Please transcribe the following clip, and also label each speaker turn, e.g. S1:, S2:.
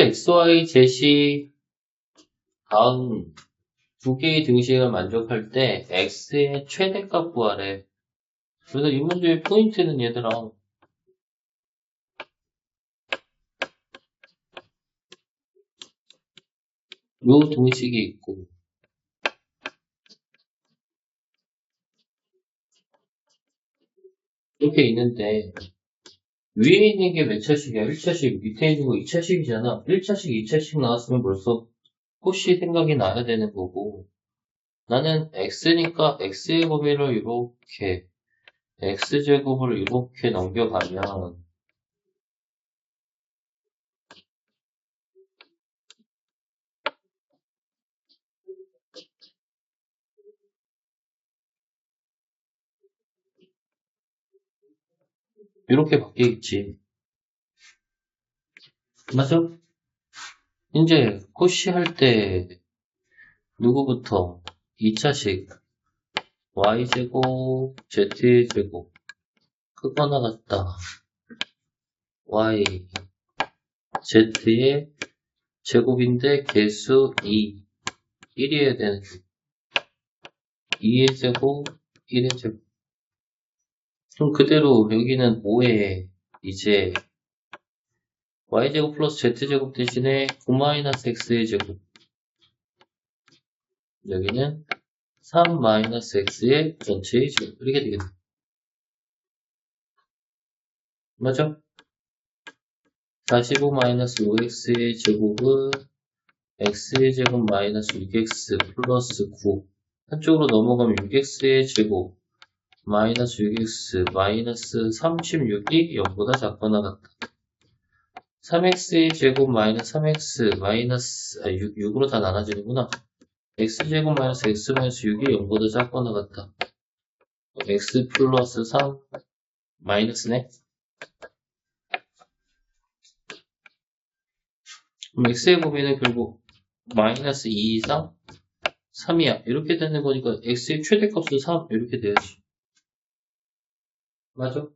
S1: xy 제시 다음 두 개의 등식을 만족할 때 x의 최대값 구하래. 그래서 이 문제의 포인트는 얘들아 요 등식이 있고 이렇게 있는데 위에 있는 게 몇 차식이야? 1차식 밑에 있는 거 2차식이잖아 1차식, 2차식 나왔으면 벌써 꽃이 생각이 나야 되는 거고 나는 x니까 x의 범위를 이렇게 x제곱을 이렇게 넘겨가면 이렇게 바뀌겠지. 맞아? 이제 코시 할 때 누구부터 2차식 y제곱 z제곱 그거 나갔다. y z의 제곱인데 개수 2 1이어야 되는 2의 제곱 1의 제곱 그럼 그대로 여기는 5에 이제 y제곱 플러스 z제곱 대신에 9-x의 제곱. 여기는 3-x의 전체의 제곱. 이렇게 되겠네. 맞죠? 45-5x의 제곱은 x의 제곱 마이너스 6x 플러스 9 한쪽으로 넘어가면 6x의 제곱 마이너스 6x 마이너스 36이 0보다 작거나 같다. 3x의 제곱 마이너스 3x 마이너스 아, 6, 6으로 다 나눠지는구나. x제곱 마이너스 x 마이너스 6이 0보다 작거나 같다. x 플러스 3 마이너스네. 그럼 x의 범위는 결국 마이너스 2 이상 3이야. 이렇게 되는 거니까 x의 최대값은 3 이렇게 돼야지. 맞아?